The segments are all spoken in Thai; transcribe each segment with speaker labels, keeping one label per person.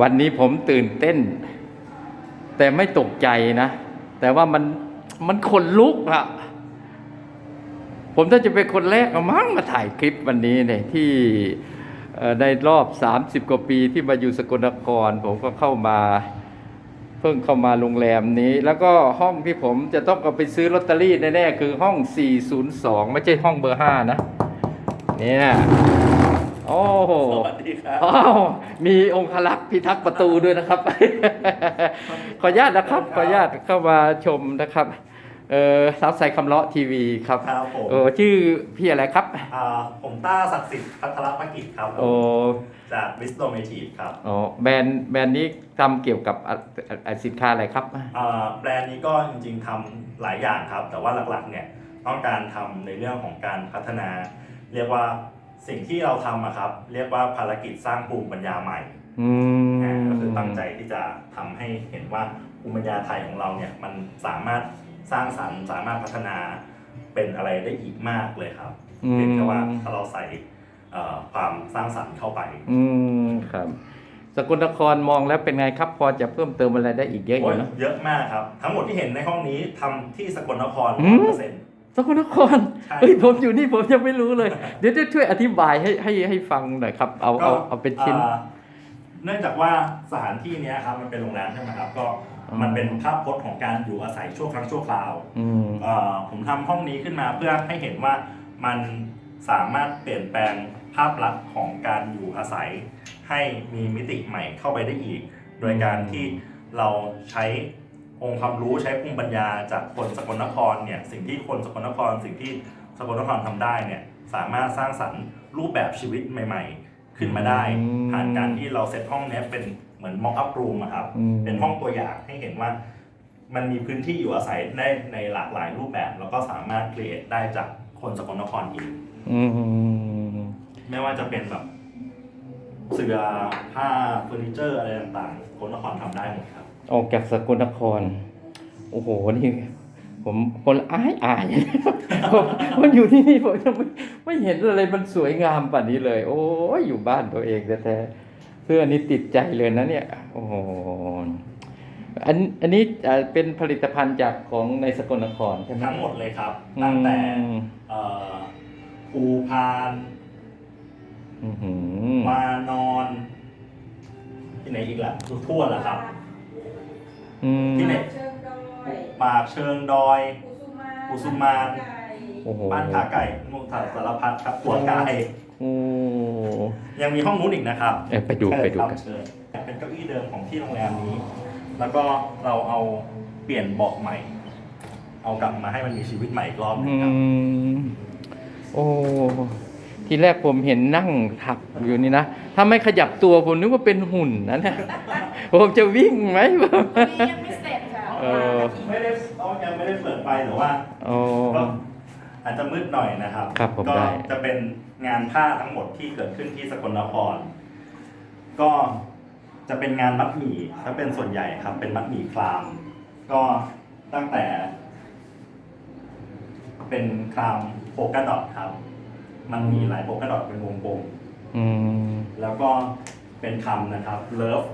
Speaker 1: วันนี้ผมตื่นเต้น แต่ไม่ตกใจนะ แต่ว่ามันมันขนลุกอะผมถ้าจะเป็นคนแรกมั้งมาถ่ายคลิปวันนี้เนี่ยที่เอ่อในรอบ 30 กว่าปีที่มาอยู่สกลนคร ผมก็เข้ามา เพิ่งเข้ามาโรงแรมนี้ แล้วก็ห้องที่ผมจะต้องเอาไปซื้อลอตเตอรี่แน่ๆคือห้อง 402 ไม่ใช่ห้องเบอร์ 5 นะ เนี่ย โอ้โห
Speaker 2: สวัสดีครับ
Speaker 1: อ้าวมีองคลักษ์พิทักษ์ประตูด้วยนะครับ ขออนุญาตนะครับ ขออนุญาตเข้ามาชมนะครับ เออสาวใสคำเลาะทีวีครับ
Speaker 2: ครับผม
Speaker 1: เออชื่อพี่อะไรครับ
Speaker 2: อ่าผมต้าศักดิ์สิทธิ์พัทรประกิจครับผม
Speaker 1: โอ้
Speaker 2: จากวิสโตเมทีฟครับ
Speaker 1: โอ้แบรนด์แบรนด์นี้ทำเกี่ยวกับอะอะสินค้าอะไรครับ
Speaker 2: อ่าแบรนด์นี้ก็จริงๆทำหลายอย่างครับ แต่ว่าหลักๆเนี่ยต้องการทำในเรื่องของการพัฒนา เรียกว่า สิ่งที่เราทำอะครับ เรียกว่าภารกิจสร้างภูมิปัญญาใหม่
Speaker 1: อืม
Speaker 2: อ่าก็คือตั้งใจที่จะทำให้เห็นว่าภูมิปัญญาไทยของเราเนี่ยมันสามารถสร้างสรรค์สามารถพัฒนาเป็นอะไรได้อีกมากเลยครับ
Speaker 1: อืม
Speaker 2: เพียงแต่ว่าถ้าเราใส่เอ่อความสร้างสรรค์เข้าไป
Speaker 1: อืมครับ สกลนครมองแล้วเป็นไงครับ พอจะเพิ่มเติมอะไรได้อีกเยอะอ
Speaker 2: โอ้ย
Speaker 1: ยู่เนอะ
Speaker 2: เยอะมากครับ ทั้งหมดที่เห็นในห้องนี้ทำที่สกลนคร
Speaker 1: อืม
Speaker 2: เปอร์เซ็นต์
Speaker 1: สกลนคร
Speaker 2: ใช่
Speaker 1: เฮ้ยผมอยู่นี่ผมยังไม่รู้เลย เดี๋ยวจะช่วยอธิบายให้ให้ให้ฟังหน่อยครับ เอาเอาเอาเป็นชิ้น
Speaker 2: อ่าเนื่องจากว่าสถานที่เนี้ยครับมันเป็นโรงแรมใช่ไหมครับ ก็
Speaker 1: อ๋อ
Speaker 2: มันเป็นภาพพจน์ของการอยู่อาศัยชั่วครั้งชั่วคราว
Speaker 1: อืม
Speaker 2: เอ่อผมทำห้องนี้ขึ้นมาเพื่อให้เห็นว่ามันสามารถเปลี่ยนแปลงภาพลักษณ์ของการอยู่อาศัย ให้มีมิติใหม่เข้าไปได้อีก โดยการที่เราใช้ องค์ความรู้ใช้ภูมิปัญญาจากคนสกลนครเนี่ยสิ่งที่คนสกลนคร สิ่งที่สกลนครทำได้เนี่ยสามารถสร้างสรรค์รูปแบบชีวิตใหม่ ๆ ขึ้นมาได้
Speaker 1: อืม
Speaker 2: ผ่านการที่เราเซตห้องเนี้ยเป็นเหมือนม็อกอัพรูมครับ
Speaker 1: อืม
Speaker 2: เป็นห้องตัวอย่างให้เห็นว่า มันมีพื้นที่อยู่อาศัยได้ในหลากหลายรูปแบบ แล้วก็สามารถ create ได้จากคนสกลนครเอง
Speaker 1: อืม
Speaker 2: ไม่ว่าจะเป็นแบบเสื่อผ้าเฟอร์นิเจอร์อะไรต่างๆ คนนครทำได้หมดครับ
Speaker 1: ออกจากสกลนคร โอ้โห นี่ ผมคนอายอายผมมันอยู่ที่นี่ผมยังไม่ไม่เห็นอะไรมันสวยงามป่านนี้เลย โอ้ยอยู่บ้านตัวเองแท้ๆเสื้อนี้ติดใจเลยนะเนี่ย โอ้โหอันอันนี้เอ่อเป็นผลิตภัณฑ์จากของในสกลนครใช่ไหม
Speaker 2: ทั้งหมดเลยครับ ตั้งแต่
Speaker 1: อืม
Speaker 2: เอ่อภูพาน
Speaker 1: อื้อหือ
Speaker 2: วานอน ที่ไหนอีกล่ะทั่วแล้วครับ
Speaker 1: อืม
Speaker 2: ที่ไหน
Speaker 3: เชิงดอย
Speaker 2: ปากเชิงดอย
Speaker 3: กุสุมาน
Speaker 2: กุสุมาน
Speaker 1: โอ้โห
Speaker 2: บ้านขาไก่มุกถาสารพัดครับหัวไก่
Speaker 1: โอ้
Speaker 2: ยังมีห้องนู้นอีกนะครับ
Speaker 1: เอ้ยไปดูไปดูกัน
Speaker 2: เชิญครับเชิญเป็นเก้าอี้เดิมของที่โรงแรมนี้ แล้วก็เราเอาเปลี่ยนเบาะใหม่ เอากลับมาให้มันมีชีวิตใหม่อีกรอบหนึ
Speaker 1: อื
Speaker 2: งครับ
Speaker 1: ม โอ้ ทีแรกผมเห็นนั่งถักอยู่นี่นะ ถ้าไม่ขยับตัวผมนึกว่าเป็นหุ่นนะเนี่ย ผมจะวิ่งไหม
Speaker 3: วันนี้ยังไม่เสร็จค่ะ
Speaker 1: เออ
Speaker 2: ไม่ได้เอายังไม่ได้เปิดไฟหรือว่า
Speaker 1: โอ้
Speaker 2: ก็อาจจะมืดหน่อยนะครับ
Speaker 1: ครับผม
Speaker 2: ก็
Speaker 1: ได้
Speaker 2: จะเป็นงานผ้าทั้งหมดที่เกิดขึ้นที่สกลนคร ก็จะเป็นงานมัดหมี่ถ้าเป็นส่วนใหญ่ครับ เป็นมัดหมี่คลาม ก็ตั้งแต่ เป็นคลามโฟกัสดอทครับ มันมีหลายโฟกัสดอทเป็นวงกลม
Speaker 1: อืม
Speaker 2: แล้วก็เป็นคำนะครับ love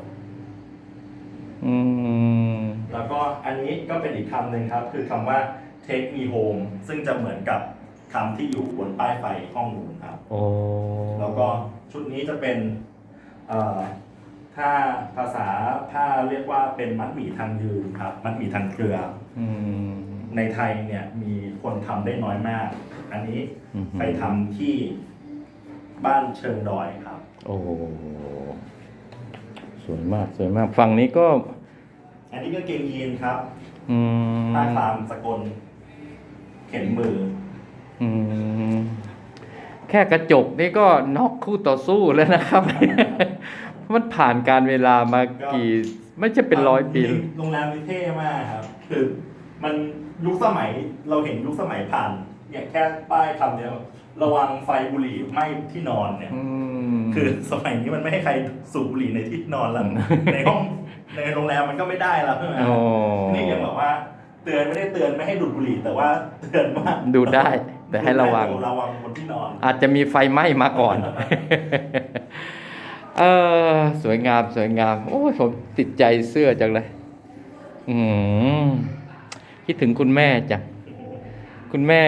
Speaker 1: อืม
Speaker 2: แล้วก็อันนี้ก็ เป็นอีกคำหนึ่งครับ คือคำว่า take me home ซึ่งจะเหมือนกับคำที่อยู่บนป้ายไฟห้องนู้นครับ
Speaker 1: โอ้
Speaker 2: แล้วก็ชุดนี้จะเป็นเอ่อถ้าภาษาถ้าเรียกว่าเป็นมัดหมี่ทางยืนครับ มัดหมี่ทางเครือ
Speaker 1: อืม
Speaker 2: ในไทยเนี่ยมีคนทำได้น้อยมาก อันนี้
Speaker 1: อืม
Speaker 2: ไปทำที่บ้านเชิงดอยครับ
Speaker 1: โอ้ สวยมาก สวยมาก ฝั่งนี้ก็
Speaker 2: อันนี้ก็เกงยีนครับ
Speaker 1: อืม
Speaker 2: ผ้าคลามสกล เข็นมือ
Speaker 1: อืมแค่กระจกนี่ก็น็อกคู่ต่อสู้แล้วนะครับ มันผ่านการเวลามากี่ ไม่ใช่เป็นร้อยปี
Speaker 2: โรงแรมนี้เท่มากครับ คือ มันยุคสมัยเราเห็นยุคสมัยผ่าน เนี่ยแค่ป้ายคำเดียวระวังไฟบุหรี่ไหม้ที่นอนเนี่ย
Speaker 1: อืม
Speaker 2: คือสมัยนี้มันไม่ให้ใครสูบบุหรี่ในที่นอนแล้ว
Speaker 1: อืม
Speaker 2: ในห้องในโรงแรมมันก็ไม่ได้แล้วใช่ไหม
Speaker 1: โอ้
Speaker 2: นี่ยังแบบว่าเตือนไม่ได้เตือนไม่ให้ดูดบุหรี่แต่ว่าเตือนว่า
Speaker 1: ดูได้ แต่ให้ระวัง
Speaker 2: ระวังบนที่นอน
Speaker 1: อาจจะมีไฟไหม้มาก่อนเออสวยงามสวยงามโอ้ยผมติดใจเสื้อจังเลย อืมคิดถึงคุณแม่จัง คุณแม่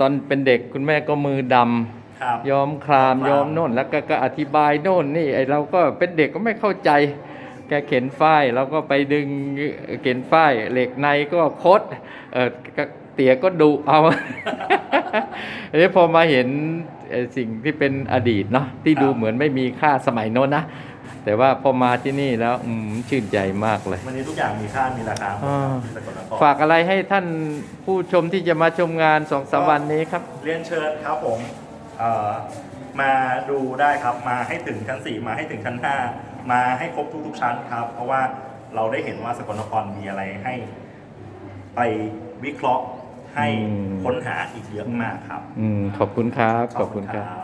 Speaker 1: ตอนเป็นเด็กคุณแม่ก็มือดำ
Speaker 2: ครับ
Speaker 1: ยอมครามยอมโน่นแล้วก็ก็อธิบายโน่นนี่ไอเราก็เป็นเด็กก็ไม่เข้าใจ แกเข็นฝ้ายเราก็ไปดึงเข็นฝ้ายเหล็กในก็คดเออก็เตี๋ยก็ดุเอา อันนี้พอมาเห็นเอ่อสิ่งที่เป็นอดีตเนาะที่ดูเหมือนไม่มีค่าสมัยโน้นนะ แต่ว่าพอมาที่นี่แล้วอืมชื่นใจมากเลย
Speaker 2: วันนี้ทุกอย่างมีค่ามีราคาหมด
Speaker 1: อ่า
Speaker 2: ที่สกลนคร
Speaker 1: ฝากอะไรให้ท่านผู้ชมที่จะมาชมงานสองสามวันนี้ครับ
Speaker 2: เรียนเชิญครับผมเอ่อมาดูได้ครับมาให้ถึงชั้น 4 มาให้ถึงชั้น 5 มาให้ครบทุกๆชั้นครับ เพราะว่าเราได้เห็นว่าสกลนครมีอะไรให้ ไปวิเคราะห์ให้
Speaker 1: อืม
Speaker 2: ค้นหาอีกเยอะมากครับ
Speaker 1: อืมขอบคุณครับ ขอบคุณครับ
Speaker 2: ขอบ